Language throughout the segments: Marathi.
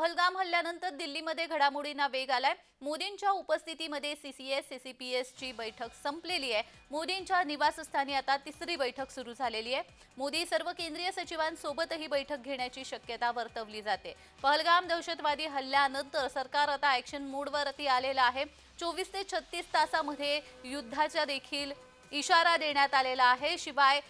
पहलगाम हल्ल्यानंतर दिल्लीमध्ये घडामोडींना वेग आलाय. मोदींच्या उपस्थितीमध्ये सीसीएस सीसीपीएस ची बैठक संपलेली आहे. मोदींच्या निवासस्थानी आता तिसरी बैठक सुरू झालेली आहे. मोदी सर्व केंद्रीय सचिवांसोबतही बैठक घेण्याची शक्यता वर्तवली जाते. पहलगाम दहशतवादी हल्ल्यानंतर सरकार आता ऍक्शन मोडवरती आलेलं आहे. चोवीस ते छत्तीस तासामध्ये युद्धाचा देखील इशारा देण्यात आलेला आहे. शिवाय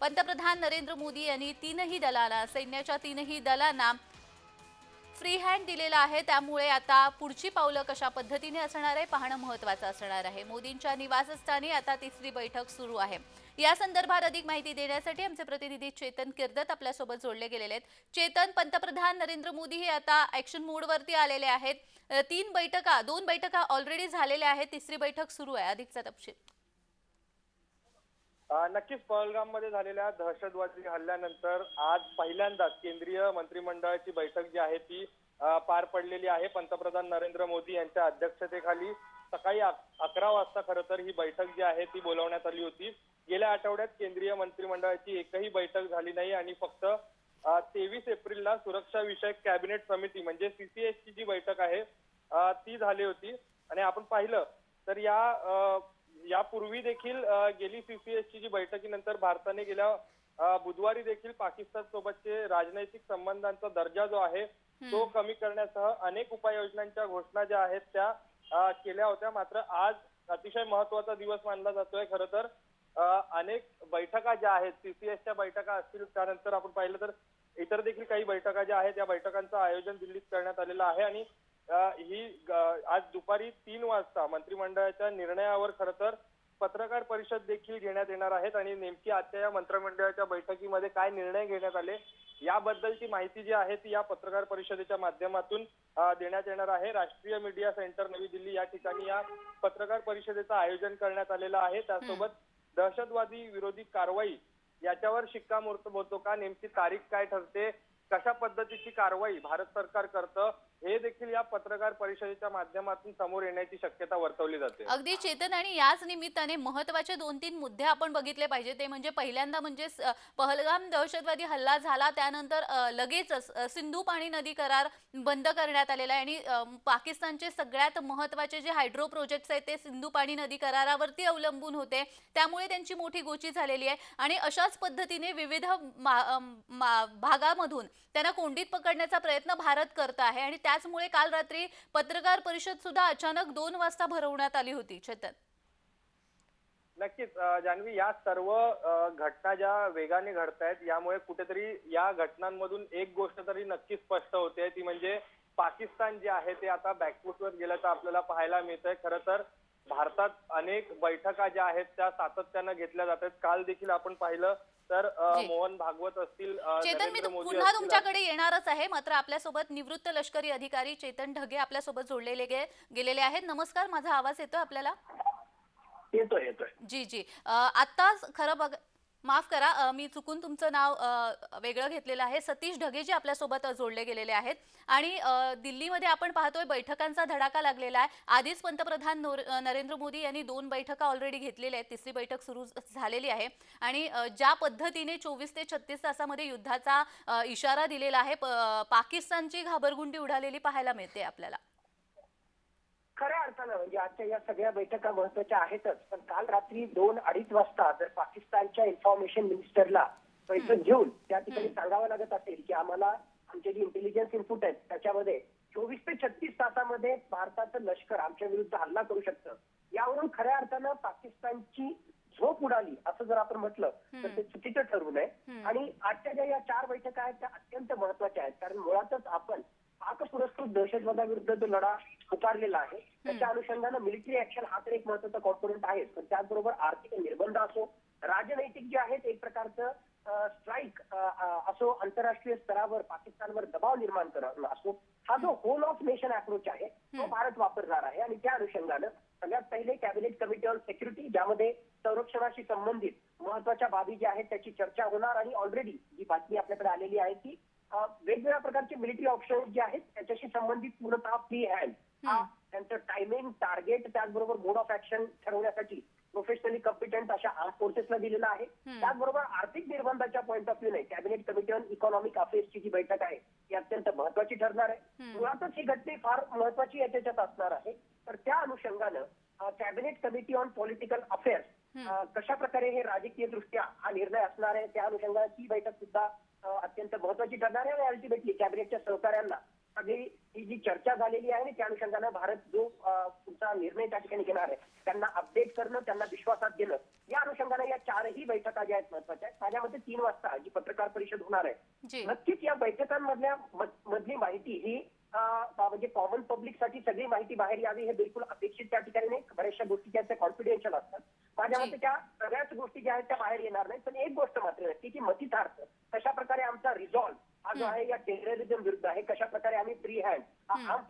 पंतप्रधान नरेंद्र मोदी यांनी तीनही दलांना सैन्याच्या तीनही दलांना फ्री हँड दिलेला आहे. त्यामुळे आता पुढची पावलं कशा पद्धतीने असणार आहे पाहणं महत्वाचं असणार आहे. मोदींच्या निवासस्थानी आता तिसरी बैठक सुरू आहे. या संदर्भात अधिक माहिती देण्यासाठी आमचे प्रतिनिधी चेतन किर्दत आपल्यासोबत जोडले गेलेले आहेत. चेतन पंतप्रधान नरेंद्र मोदी हे आता ऍक्शन मोडवरती आलेले आहेत. तीन बैठका दोन बैठका ऑलरेडी झालेल्या आहेत. तिसरी बैठक सुरू आहे. अधिकचा तपशील. नक्कीच पहलगाममध्ये झालेल्या दहशतवादी हल्ल्यानंतर आज पहिल्यांदाच केंद्रीय मंत्रिमंडळाची बैठक जी आहे ती पार पडलेली आहे. पंतप्रधान नरेंद्र मोदी यांच्या अध्यक्षतेखाली सकाळी अकरा वाजता खरं तर ही बैठक जी आहे ती बोलवण्यात आली होती. गेल्या आठवड्यात केंद्रीय मंत्रिमंडळाची एकही बैठक झाली नाही आणि फक्त तेवीस एप्रिलला सुरक्षा विषयक कॅबिनेट समिती म्हणजे सीसीएस ची जी बैठक आहे ती झाली होती. आणि आपण पाहिलं तर या यापूर्वी देखील गेली सीसीएस ची जी बैठकीनंतर भारताने गेल्या बुधवारी देखील पाकिस्तान सोबतचे राजनैतिक संबंधांचा दर्जा जो आहे तो कमी करण्यासह अनेक उपाययोजनांच्या घोषणा ज्या आहेत त्या केल्या होत्या. मात्र आज अतिशय महत्त्वाचा दिवस मानला जातोय खरं तर. अनेक बैठका ज्या आहेत सीसीएसच्या बैठका असतील त्यानंतर आपण पाहिलं तर इतर देखील काही बैठका ज्या आहेत या बैठकांचं आयोजन दिल्लीत करण्यात आलेलं आहे. आणि ही आज दुपारी तीन वाजता मंत्रिमंडळाच्या निर्णयावर खर तर पत्रकार परिषद देखील घेण्यात येणार आहेत आणि नेमकी आजच्या या मंत्रिमंडळाच्या बैठकीमध्ये काय निर्णय घेण्यात आले याबद्दलची माहिती जी आहे ती या पत्रकार परिषदेच्या माध्यमातून देण्यात येणार आहे. राष्ट्रीय मीडिया सेंटर नवी दिल्ली या ठिकाणी या पत्रकार परिषदेचं आयोजन करण्यात आलेलं आहे. त्यासोबत दहशतवादी विरोधी कारवाई याच्यावर शिक्कामोर्तब होतो का? नेमकी तारीख काय ठरते? कशा पद्धतीची कारवाई भारत सरकार करतं? हे देखील या पत्रकार परिषदेच्या माध्यमातून समोर येण्याची शक्यता वर्तवली जाते. अगदी चेतन आणि याच निमित्ताने महत्त्वाचे दोन तीन मुद्दे आपण बघितले पाहिजे. ते म्हणजे पहिल्यांदा म्हणजे पहलगाम दहशतवादी हल्ला झाला त्यानंतर लगेचच सिंधू पाणी नदी करार बंद करण्यात आलेला आहे. आणि पाकिस्तानचे सगळ्यात महत्त्वाचे जे हायड्रो प्रोजेक्ट्स आहेत ते सिंधू पाणी नदी करारावरती अवलंबून होते. त्यामुळे त्यांची मोठी गोची झालेली आहे. आणि अशाच पद्धतीने विविध मा- भागामधून त्यांना कोंडीत पकडण्याचा प्रयत्न भारत करत आहे. आणि त्याचमुळे काल रात्री पत्रकार परिषद सुद्धा अचानक दोन वाजता भरवण्यात आली होती. चेतन. नक्कीच. जान्हवी या सर्व घटना ज्या वेगाने घडतायत यामुळे कुठेतरी या घटनांमधून एक गोष्ट तरी नक्कीच स्पष्ट होते. ती म्हणजे पाकिस्तान जे आहे ते आता बॅकफुटवर गेल्याचं आपल्याला पाहायला मिळतंय. खरं तर भारतात अनेक बैठका ज्या आहेत त्या सातत्यानं घेतल्या जातात काल देखील आपण पाहिलं तर. मोहन भागवत असतील चेतन मी पुन्हा तुमच्याकडे येणारच आहे. मात्र आपल्यासोबत निवृत्त लष्करी अधिकारी चेतन ढगे आपल्यासोबत जोडलेले गेलेले आहेत. नमस्कार माझा आवाज येतोय आपल्याला? येतोय येतोय. जी जी. अ, आत्ताच खरं बघ माफ करा मी चुकून तुमचं नाव वेगळं घेतलेलं आहे. सतीश ढगे जे आपल्यासोबत जोडले गेलेले आहेत. आणि दिल्लीमध्ये आपण पाहतोय बैठकांचा धडाका लागलेला आहे. आधीच पंतप्रधान नोर- नरेंद्र मोदी यांनी दोन बैठका ऑलरेडी घेतलेल्या आहेत. तिसरी बैठक सुरू झालेली आहे. आणि ज्या पद्धतीने चोवीस ते छत्तीस तासामध्ये युद्धाचा इशारा दिलेला आहे प- पाकिस्तानची घाबरगुंडी उडालेली पाहायला मिळते आपल्याला. खऱ्या अर्थानं म्हणजे आजच्या या सगळ्या बैठका महत्त्वाच्या आहेतच. पण काल रात्री दोन अडीच वाजता जर पाकिस्तानच्या इन्फॉर्मेशन मिनिस्टरला बैठक घेऊन त्या ठिकाणी सांगावं लागत असेल की आम्हाला आमचे जे इंटेलिजन्स इनपुट आहेत त्याच्यामध्ये चोवीस ते छत्तीस तासामध्ये भारताचं लष्कर आमच्या विरुद्ध हल्ला करू शकतं. यावरून खऱ्या अर्थानं पाकिस्तानची झोप उडाली असं जर आपण म्हटलं तर ते चुकीचं ठरू नये. आणि आजच्या ज्या या चार बैठका आहेत त्या अत्यंत महत्त्वाच्या आहेत. कारण मुळातच आपण पाक पुरस्कृत दहशतवादाविरुद्ध जो लढा पुकारलेला आहे त्याच्या अनुषंगानं मिलिटरी ऍक्शन हा तर एक महत्त्वाचा कॉम्पोनंट आहे पण त्याचबरोबर आर्थिक निर्बंध असो राजनैतिक जे आहेत एक प्रकारचं स्ट्राईक असो आंतरराष्ट्रीय स्तरावर पाकिस्तानवर दबाव निर्माण करणं असो हा जो होल ऑफ नेशन अप्रोच आहे तो भारत वापरणार आहे. आणि त्या अनुषंगानं सगळ्यात पहिले कॅबिनेट कमिटी ऑन सेक्युरिटी ज्यामध्ये संरक्षणाशी संबंधित महत्त्वाच्या बाबी ज्या आहेत त्याची चर्चा होणार. आणि ऑलरेडी जी बातमी आपल्याकडे आलेली आहे की वेगवेगळ्या प्रकारचे मिलिटरी ऑप्शन जे आहेत त्याच्याशी संबंधित पूर्णतः फ्री हँड हा त्यांचं टायमिंग टार्गेट त्याचबरोबर मोड ऑफ ऍक्शन ठरवण्यासाठी प्रोफेशनली कॉम्पिटंट अशा आर्म फोर्सेसला दिलेला आहे. त्याचबरोबर आर्थिक निर्बंधाच्या पॉईंट ऑफ व्ह्यू नाही कॅबिनेट कमिटी ऑन इकॉनॉमिक अफेअर्सची जी बैठक आहे ती अत्यंत महत्वाची ठरणार आहे. मुळातच ही घटना फार महत्वाची याच्यात असणार आहे. तर त्या अनुषंगानं cabinet committee on political affairs कशा प्रकारे हे राजकीय दृष्ट्या हा निर्णय असणार आहे त्या अनुषंगाने ती बैठक सुद्धा अ, अत्यंत महत्वाची ठरणार आहे आणि अल्टिमेटली कॅबिनेटच्या सहकार्यांना सगळी ही जी चर्चा झालेली आहे आणि त्या अनुषंगानं भारत जो अ, पुढचा निर्णय त्या ठिकाणी घेणार आहे त्यांना अपडेट करणं त्यांना विश्वासात घेणं या अनुषंगानं या चारही बैठका ज्या आहेत महत्त्वाच्या आहेत तीन वाजता जी पत्रकार परिषद होणार आहे नक्कीच या बैठकांमधल्या मध- मधली माहिती ही म्हणजे कॉमन पब्लिकसाठी सगळी माहिती बाहेर यावी हे बिलकुल अपेक्षित त्या ठिकाणी नाही बऱ्याचशा गोष्टी त्या कॉन्फिडेन्शियल असतात माझ्या जी. मते त्या सगळ्याच गोष्टी ज्या आहेत त्या बाहेर येणार नाही पण एक गोष्ट मात्र नक्की की मतितार्थ कशा प्रकारे आमचा रिझॉल्व हा जो आहे या टेररिझम विरुद्ध आहे कशा प्रकारे आम्ही फ्री हँड हा आर्म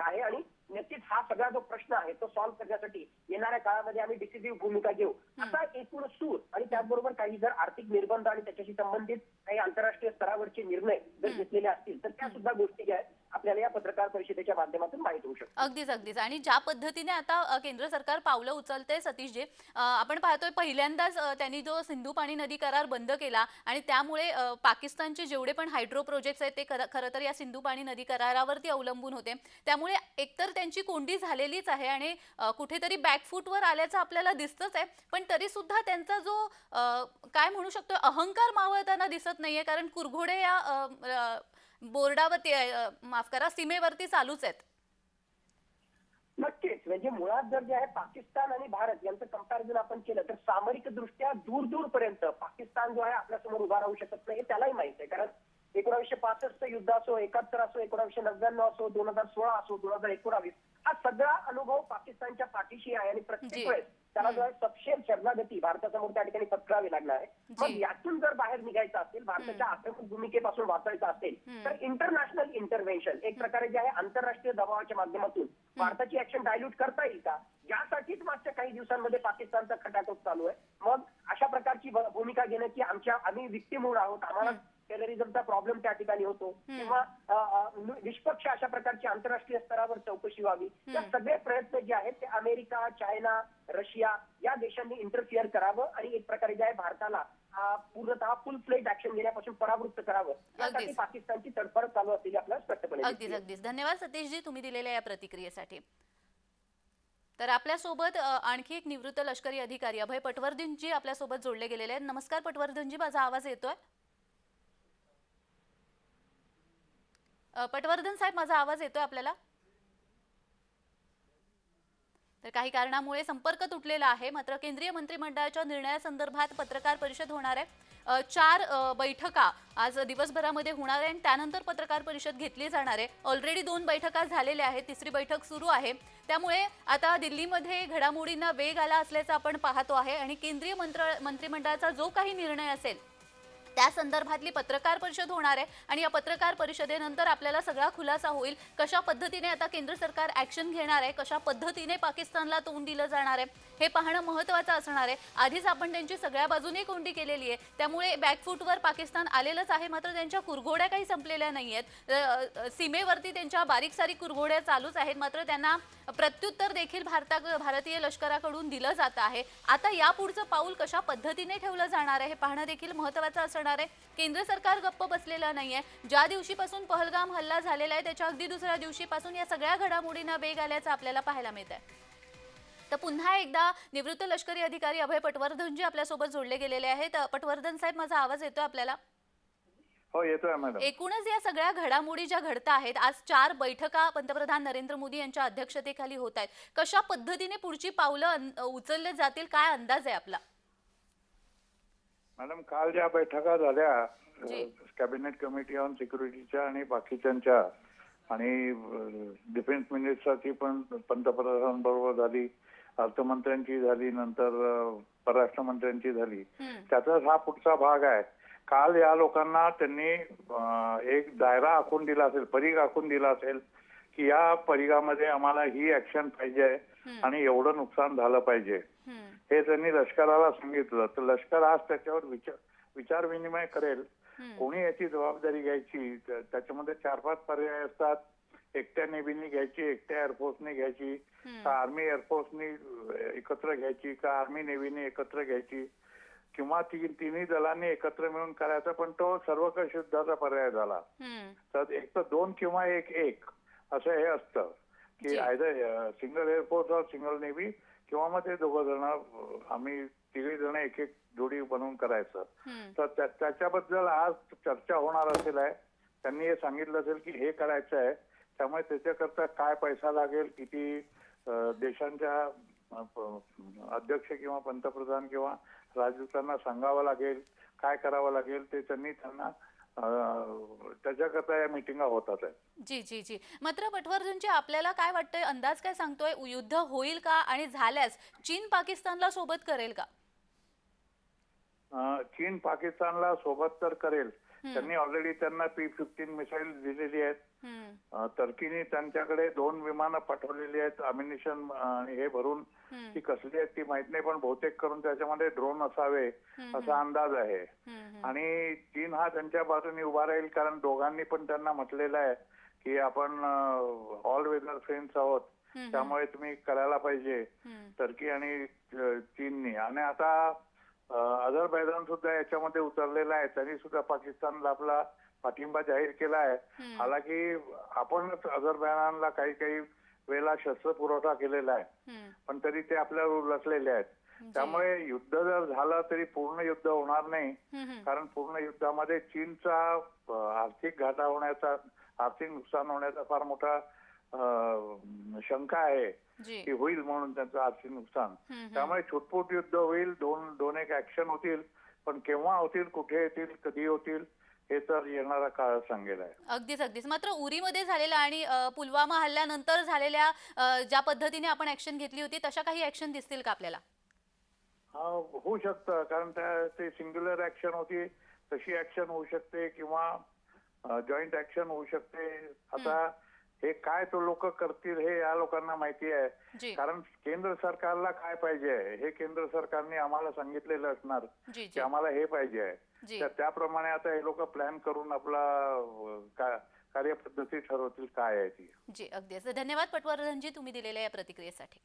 दिलेला आहे आणि नक्कीच हा सगळा जो प्रश्न आहे तो सॉल्व्ह करण्यासाठी येणाऱ्या काळामध्ये आम्ही डिसिसिव्ह भूमिका घेऊ. असा एकूण सूर आणि त्याचबरोबर काही जर आर्थिक निर्बंध आणि त्याच्याशी संबंधित काही आंतरराष्ट्रीय स्तरावरचे निर्णय जर घेतलेले असतील तर त्या सुद्धा गोष्टी ज्या आहेत आपल्याला या पत्रकार परिषदेच्या माध्यमातून माहीत होऊ शकतात अगदीच अगदीच. आणि ज्या पद्धतीने आता केंद्र सरकार पावलं उचलते सतीशजी आपण पाहतोय पहिल्यांदाच त्यांनी जो सिंधू पाणी नदी करार बंद केला आणि त्यामुळे पाकिस्तानचे जेवढे पण हायड्रो प्रोजेक्ट्स आहेत ते खरं तर या सिंधू पाणी नदी करारावरती अवलंबून होते. त्यामुळे एकतर त्यांची कोंडी झालेलीच आहे आणि कुठेतरी बॅकफूटवर आल्याचं आपल्याला दिसतच आहे पण तरी सुद्धा त्यांचा जो काय म्हणू शकतो अहंकार मावळताना दिसत नाहीये कारण कुरघोडे या बोर्डावरती माफ करा सीमेवरती चालूच आहेत. नक्कीच. म्हणजे मुळात जर जे आहे पाकिस्तान आणि भारत यांचं कंपॅरिझन आपण केलं तर सामरिक दृष्ट्या दूर दूर पर्यंत पाकिस्तान जो आहे आपल्यासमोर उभा राहू शकत नाही हे त्यालाही माहीत आहे. कारण एकोणावीसशे पासष्ट युद्ध असो एकाहत्तर असो एकोणावीसशे नव्याण्णव असो दोन हजार सोळा असो दोन हजार एकोणावीस हा सगळा अनुभव पाकिस्तानच्या पाठीशी आहे. आणि. प्रत्येक वेळेस त्याला जो आहे सपशेल शरणागती भारतासमोर त्या ठिकाणी पत्करावी लागणार आहे. मग. यातून जर बाहेर निघायचं असेल भारताच्या आक्रमक भूमिकेपासून वाचायचं असेल. तर इंटरनॅशनल इंटरव्हेन्शन एक प्रकारे जे आहे आंतरराष्ट्रीय दबावाच्या माध्यमातून भारताची ऍक्शन डायल्यूट करता येईल का? यासाठीच मागच्या काही दिवसांमध्ये पाकिस्तानचा खटाटोप चालू आहे. मग अशा प्रकारची भूमिका घेणं की आमच्या आम्ही विक्टीम होऊन आहोत. आम्हाला टेररिझमचा प्रॉब्लेम त्या ठिकाणी होतो. किंवा निष्पक्ष अशा प्रकारची आंतरराष्ट्रीय स्तरावर चौकशी व्हावी. या सगळे प्रयत्न जे आहेत ते अमेरिका चायना रशिया या देशांनी इंटरफिअर करावं आणि एक प्रकारे जे आहे भारताला पूर्णतः फुल फ्लेज ऍक्शन घेण्यापासून परावृत्त करावं. यासाठी. पाकिस्तानची तडफड चालू असलेली आपल्याला स्पष्टपणे अगदीच. अगदीच. धन्यवाद सतीशजी तुम्ही दिलेल्या या प्रतिक्रियेसाठी. तर आपल्यासोबत आणखी एक निवृत्त लष्करी अधिकारी अभय पटवर्धनजी आपल्यासोबत जोडले गेलेले आहेत. नमस्कार पटवर्धनजी माझा आवाज येतोय? अ, पटवर्धन साहेब माझा आवाज येतोय आपल्याला? तर काही कारणामुळे संपर्क तुटलेला आहे. मात्र केंद्रीय मंत्रिमंडळाच्या निर्णयासंदर्भात पत्रकार परिषद होणार आहे. अ, चार अ, बैठका आज दिवसभरामध्ये होणार आहे आणि त्यानंतर पत्रकार परिषद घेतली जाणार आहे. ऑलरेडी दोन बैठका झालेल्या आहेत. तिसरी बैठक सुरू आहे. त्यामुळे आता दिल्लीमध्ये घडामोडींना वेग आला असल्याचं आपण पाहतो आहे आणि केंद्रीय मंत्र मंत्रिमंडळाचा जो काही निर्णय असेल त्या संदर्भातली पत्रकार परिषद होणार आहे आणि या पत्रकार परिषदेनंतर आपल्याला सगळा खुलासा होईल. कशा पद्धतीने आता केंद्र सरकार ॲक्शन घेणार आहे? कशा पद्धतीने पाकिस्तानला तोंड दिलं जाणार आहे? हे पाहणं महत्त्वाचं असणार आहे. आधीच आपण त्यांची सगळ्या बाजूने कोंडी केलेली आहे. त्यामुळे बॅकफूटवर पाकिस्तान आलेलंच आहे. मात्र त्यांच्या कुरघोड्या काही संपलेल्या नाही आहेत सीमेवरती त्यांच्या बारीक सारीक कुरघोड्या चालूच आहेत. मात्र त्यांना प्रत्युत्तर देखील भारता भारतीय लष्कराकडून दिलं जात आहे. आता यापुढचं पाऊल कशा पद्धतीने ठेवलं जाणार आहे? हे पाहणं देखील महत्त्वाचं असणार आहे केंद्र सरकार गप्प बसलेलं नाहीये. ज्या दिवशीपासून पहलगाम हल्ला झालेला आहे त्याच्या अगदी दुसऱ्या दिवशीपासून या सगळ्या घडामोडींना वेग आल्याचं आपल्याला पाहायला मिळत आहे तर पुन्हा एकदा निवृत्त लष्करी अधिकारी अभय पटवर्धनजी आपल्यासोबत जोडले गेलेले आहेत पटवर्धन साहेब माझा आवाज येतोय आपल्याला? हो येतोय मॅडम एकूणच या सगळ्या घडामोडी ज्या घडता आहेत आज चार बैठका पंतप्रधान नरेंद्र मोदी यांच्या अध्यक्षतेखाली होत आहेत. कशा पद्धतीने पुढची पावलं उचलले जातील काय अंदाज आहे आपला? मॅडम काल ज्या बैठका झाल्या जी. कॅबिनेट कमिटी ऑन सिक्युरिटीच्या आणि बाकीच्यांच्या आणि डिफेन्स मिनिस्टरची पण पंतप्रधानांबरोबर झाली अर्थमंत्र्यांची झाली नंतर परराष्ट्र मंत्र्यांची झाली. हम्म, त्याचाच हा पुढचा भाग आहे. काल या लोकांना त्यांनी अ, एक दायरा आखून दिला असेल परीघ आखून दिला असेल की या परिघामध्ये आम्हाला ही ऍक्शन पाहिजे आणि एवढं नुकसान झालं पाहिजे. हे त्यांनी लष्कराला सांगितलं. तर लष्कर आज त्याच्यावर विचार विचार विनिमय करेल. कोणी याची जबाबदारी घ्यायची? त्या- त्याच्यामध्ये चार पाच पर्याय असतात. एकट्या नेव्हीने घ्यायची एकट्या एअरफोर्सने घ्यायची. का आर्मी एअरफोर्सने एकत्र घ्यायची का आर्मी नेव्हीने एकत्र घ्यायची? किंवा ती तिन्ही दलांनी एकत्र मिळून करायचा पण तो सर्वकष युद्धाचा पर्याय झाला. तर एक तर दोन किंवा एक एक असं हे असतं. की आयदर सिंगल एअरफोर्स और सिंगल नेव्ही किंवा मग ते दोघं जण आम्ही तिघे जण एक एक जोडी बनवून करायचं. तर त्या- त्याच्याबद्दल आज चर्चा होणार असेल आहे. त्यांनी हे सांगितलं असेल की हे करायचं आहे त्यामुळे त्याच्याकरता काय पैसा लागेल किती देशांच्या अध्यक्ष किंवा पंतप्रधान किंवा राजदूतांना सांगावं लागेल काय करावं लागेल ते त्यांनी त्यांना त्याच्याकरता या मिटिंगा होतात. आहेत जी जी जी. मात्र पटवर्धनजी आपल्याला काय वाटतंय? अंदाज काय सांगतोय? युद्ध होईल का? आणि झाल्यास चीन पाकिस्तानला सोबत करेल का? अं, चीन पाकिस्तानला सोबत तर करेल. त्यांनी ऑलरेडी त्यांना पी फिफ्टीन मिसाईल दिलेली आहेत. टर्कीने त्यांच्याकडे दोन विमानं पाठवलेली आहेत अम्युनिशन हे भरून. ती कसली आहेत ती माहीत नाही पण बहुतेक करून त्याच्यामध्ये ड्रोन असावे असा अंदाज आहे. आणि चीन हा त्यांच्या बाजूने उभा राहील कारण दोघांनी पण त्यांना म्हटलेलं आहे की आपण ऑल वेदर फ्रेंड्स आहोत. त्यामुळे तुम्ही करायला पाहिजे. टर्की आणि चीननी. आणि आता अझरबैजान सुद्धा याच्यामध्ये उतरलेला आहे त्यांनी सुद्धा पाकिस्तानला आपला पाठिंबा जाहीर केला आहे. हालाकी आपणच अझरबैजानला काही काही वेळेला शस्त्र पुरवठा केलेला आहे पण तरी ते आपल्यावर उलटलेले आहेत. त्यामुळे युद्ध जर झालं तरी पूर्ण युद्ध होणार नाही. कारण पूर्ण युद्धामध्ये चीनचा आर्थिक घाटा होण्याचा आर्थिक नुकसान होण्याचा फार मोठा शंका आहे की होईल म्हणून त्यांचं आर्थिक नुकसान. त्यामुळे छुटपूट युद्ध होईल दोन दोन एक ऍक्शन होतील पण केव्हा होतील कुठे येतील कधी होतील हे तर येणारा काळ सांगेल आहे. अगदीच अगदीच. मात्र उरीमध्ये झालेला आणि पुलवामा हल्ल्यानंतर झालेल्या ज्या पद्धतीने आपण ऍक्शन घेतली होती तशा काही ऍक्शन दिसतील का आपल्याला? हा, होऊ शकतं. कारण त्या ते सिंग्युलर ऍक्शन होती तशी ऍक्शन होऊ शकते किंवा जॉईंट ऍक्शन होऊ शकते. आता हे काय तो लोक करतील हे या लोकांना माहिती आहे. कारण केंद्र सरकारला काय पाहिजे आहे? हे केंद्र सरकारने आम्हाला सांगितलेलं असणार की आम्हाला हे पाहिजे आहे. तर त्याप्रमाणे आता हे लोक प्लॅन करून आपला का- कार्यपद्धती ठरवतील काय आहे ती. जी अगदीच धन्यवाद पटवर्धनजी तुम्ही दिलेल्या या प्रतिक्रियेसाठी.